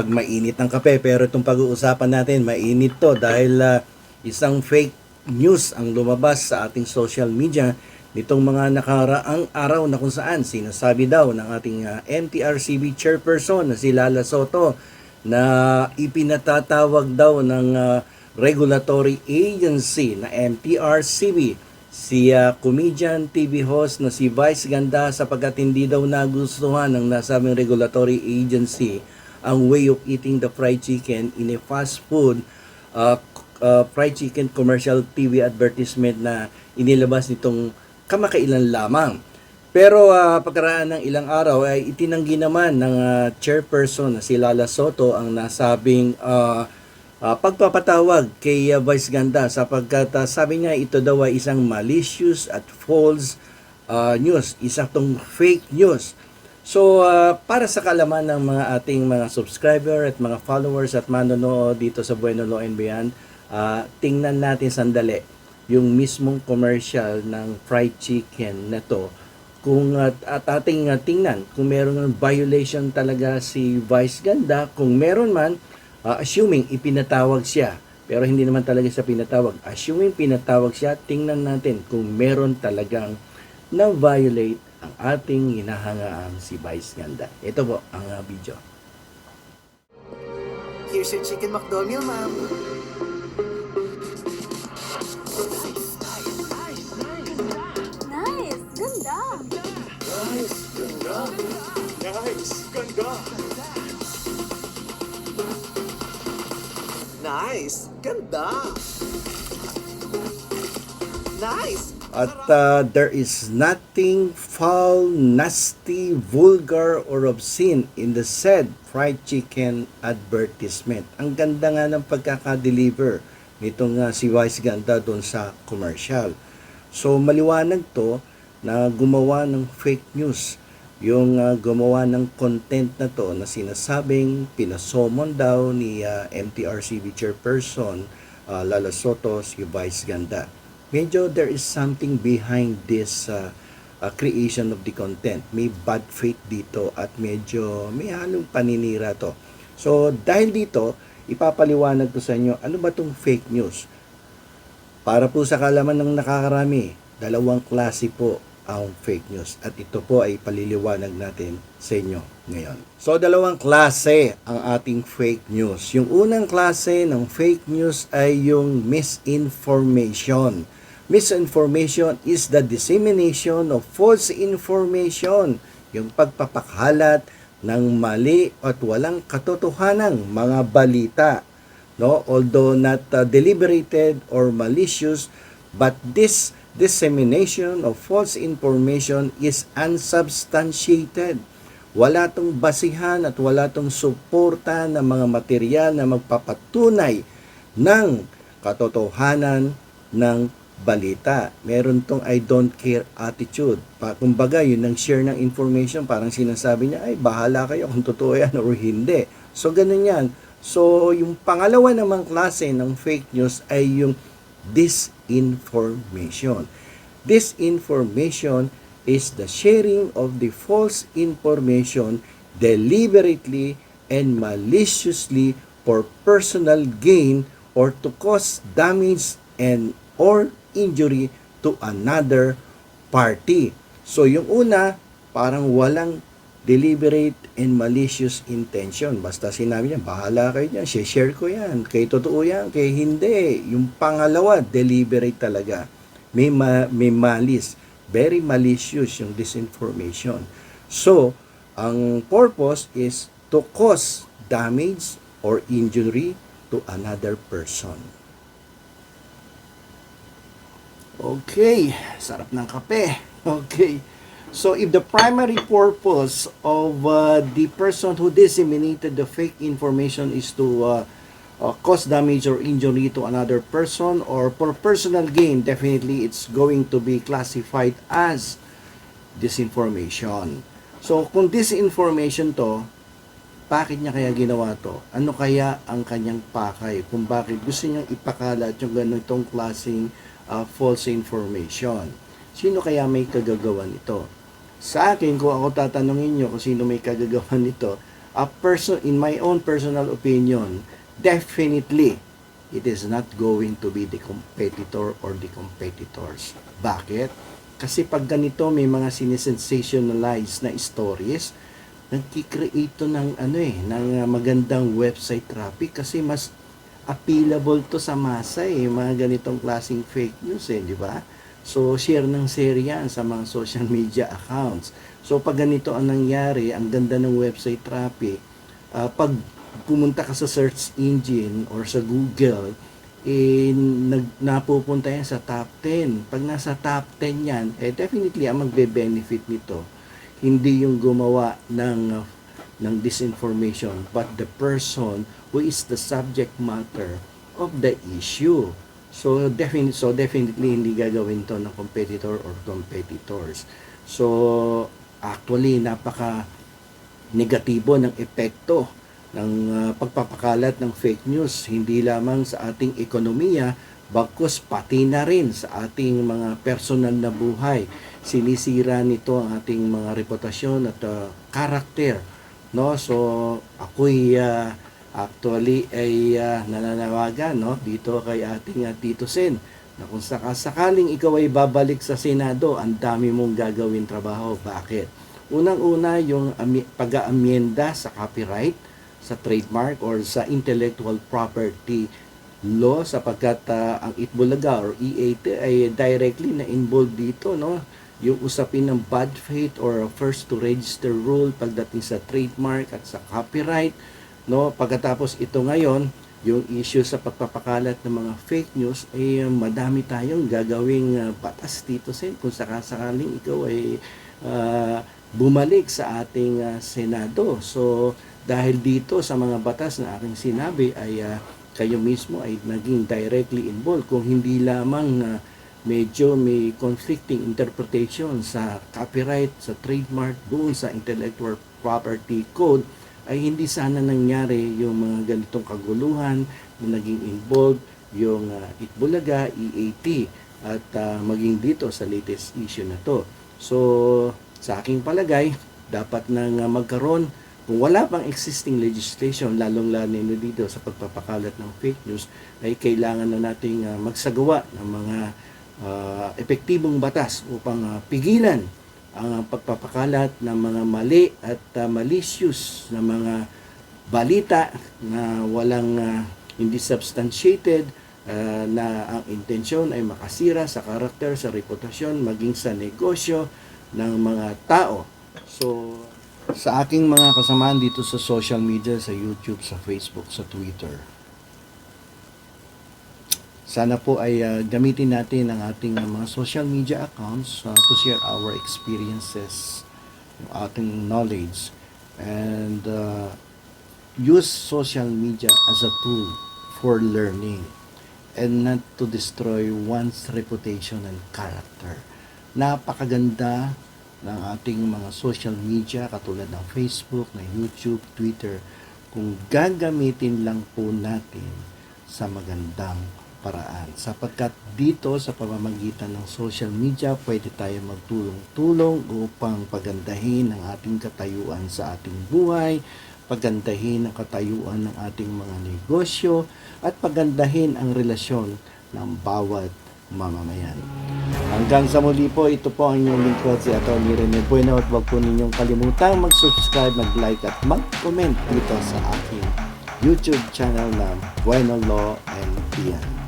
kapag mainit ang kape. Pero itong pag-uusapan natin, mainit to dahil ah, isang fake news ang lumabas sa ating social media nitong mga nakaraang araw na kung saan sinasabi daw ng ating ah, MTRCB chairperson na si Lala Soto na ipinatatawag daw ng ah, regulatory agency na MTRCB si ah, comedian TV host na si Vice Ganda sapagkat hindi daw nagustuhan ng nasabing regulatory agency ang way of eating the fried chicken in a fast food uh, uh, fried chicken commercial TV advertisement na inilabas nitong kamakailan lamang. Pero uh, pagkaraan ng ilang araw ay itinanggi naman ng ah, chairperson na si Lala Soto ang nasabing ah, ah, pagpapatawag kay ah, Vice Ganda sapagkat ah, sabi niya ito daw ay isang malicious at false ah, news, isa tong fake news. So, ah, para sa kalaman ng mga ating mga subscriber at mga followers at manonood dito sa Bueno Law and Beyond, ah, tingnan natin sandali yung mismong commercial ng fried chicken na to. Kung at, at ating ah, tingnan kung meron ng violation talaga si Vice Ganda, kung meron man, ah, assuming ipinatawag siya, pero hindi naman talaga siya pinatawag. Assuming pinatawag siya, tingnan natin kung meron talagang na-violate ang ating hinahangaan si Vice Ganda. Ito po ang ah, video. Here's your chicken McDonald, ma'am. Nice! Ganda! Nice! Ganda! Nice! At uh, there is nothing foul, nasty, vulgar, or obscene in the said fried chicken advertisement. Ang ganda nga ng pagkakadeliver nitong uh, si Vice Ganda doon sa commercial. So maliwanag to na gumawa ng fake news. Yung uh, gumawa ng content na to na sinasabing pinasomon daw ni uh, MTRCB chairperson uh, Lala Soto si Vice Ganda medyo there is something behind this uh, uh, creation of the content. May bad faith dito at medyo may halong paninira to. So, dahil dito, ipapaliwanag ko sa inyo, ano ba tong fake news? Para po sa kalaman ng nakakarami, dalawang klase po ang fake news. At ito po ay paliliwanag natin sa inyo ngayon. So, dalawang klase ang ating fake news. Yung unang klase ng fake news ay yung misinformation. Misinformation is the dissemination of false information. Yung pagpapakalat ng mali at walang katotohanang mga balita. No? Although not uh, deliberated or malicious, but this dissemination of false information is unsubstantiated. Wala tong basihan at wala tong suporta ng mga material na magpapatunay ng katotohanan ng balita. Meron tong I don't care attitude. Pa, kumbaga, yun ang share ng information, parang sinasabi niya, ay, bahala kayo kung totoo yan or hindi. So, ganun yan. So, yung pangalawa namang klase ng fake news ay yung disinformation. Disinformation is the sharing of the false information deliberately and maliciously for personal gain or to cause damage and or injury to another party. So yung una, parang walang deliberate and malicious intention. Basta sinabi niya, bahala kayo dyan, share ko yan, kay totoo yan, kay hindi. Yung pangalawa, deliberate talaga. May, ma- may malice. Very malicious yung disinformation. So, ang purpose is to cause damage or injury to another person. Okay, sarap ng kape. Okay. So if the primary purpose of uh, the person who disseminated the fake information is to uh, uh, cause damage or injury to another person or for personal gain, definitely it's going to be classified as disinformation. So kung disinformation to, bakit niya kaya ginawa to? Ano kaya ang kanyang pakay? Kung bakit gusto niyang ipakalat yung ganitong klaseng uh, false information. Sino kaya may kagagawa nito? Sa akin, kung ako tatanungin nyo kung sino may kagagawa nito, a person in my own personal opinion, definitely it is not going to be the competitor or the competitors. Bakit? Kasi pag ganito may mga sinisensationalize na stories, nagki-create to ng ano eh, ng uh, magandang website traffic kasi mas appealable to sa masa eh, mga ganitong klaseng fake news eh, di ba? So, share ng share yan sa mga social media accounts. So, pag ganito ang nangyari, ang ganda ng website traffic, ah, pag pumunta ka sa search engine or sa Google, eh, nag, napupunta yan sa top 10. Pag nasa top 10 yan, eh, definitely ang magbe-benefit nito, hindi yung gumawa ng uh, ng disinformation, but the person who is the subject matter of the issue. So definitely so definitely hindi gagawin to ng competitor or competitors. So actually napaka negatibo ng epekto ng ah, pagpapakalat ng fake news hindi lamang sa ating ekonomiya bagkus pati na rin sa ating mga personal na buhay sinisira nito ang ating mga reputasyon at karakter no so ako'y ah, actually ay ah, nananawagan no dito kay ating uh, Tito Sen na kung sakasakaling ikaw ay babalik sa Senado ang dami mong gagawin trabaho. Bakit? Unang-una yung pag-aamyenda sa copyright sa trademark or sa intellectual property law sapagkat ah, ang Itbulaga or EAT ay directly na involved dito no yung usapin ng bad faith or first to register rule pagdating sa trademark at sa copyright no? Pagkatapos ito ngayon yung issue sa pagpapakalat ng mga fake news ay uh, madami tayong gagawing uh, batas dito sen kung sakasakaling ikaw ay uh, bumalik sa ating uh, Senado. So dahil dito sa mga batas na aking sinabi ay uh, kayo mismo ay naging directly involved. Kung hindi lamang uh, medyo may conflicting interpretation sa copyright, sa trademark, doon sa intellectual property code, ay hindi sana nangyari yung mga ganitong kaguluhan na naging involved yung uh, Itbulaga, EAT, at uh, maging dito sa latest issue na to. So, sa aking palagay, dapat nang uh, magkaroon kung wala pang existing legislation, lalong-lalo na dito sa pagpapakalat ng fake news, ay kailangan na nating uh, magsagawa ng mga uh, epektibong batas upang uh, pigilan ang pagpapakalat ng mga mali at uh, malicious na mga balita na walang uh, hindi substantiated uh, na ang intensyon ay makasira sa karakter, sa reputasyon, maging sa negosyo ng mga tao. So, sa aking mga kasamaan dito sa social media, sa YouTube, sa Facebook, sa Twitter, sana po ay uh, gamitin natin ang ating uh, mga social media accounts uh, to share our experiences, ating knowledge, and uh, use social media as a tool for learning and not to destroy one's reputation and character. Napakaganda ng ating mga social media katulad ng Facebook, ng YouTube, Twitter kung gagamitin lang po natin sa magandang paraan. Sapagkat dito sa pamamagitan ng social media, pwede tayo magtulong-tulong upang pagandahin ang ating katayuan sa ating buhay, pagandahin ang katayuan ng ating mga negosyo, at pagandahin ang relasyon ng bawat mamamayan. Hanggang sa muli po, ito po ang inyong lingkod si Atty. Rene Bueno at huwag po ninyong kalimutang mag-subscribe, mag-like at mag-comment dito sa aking YouTube channel na Bueno Law and Pian.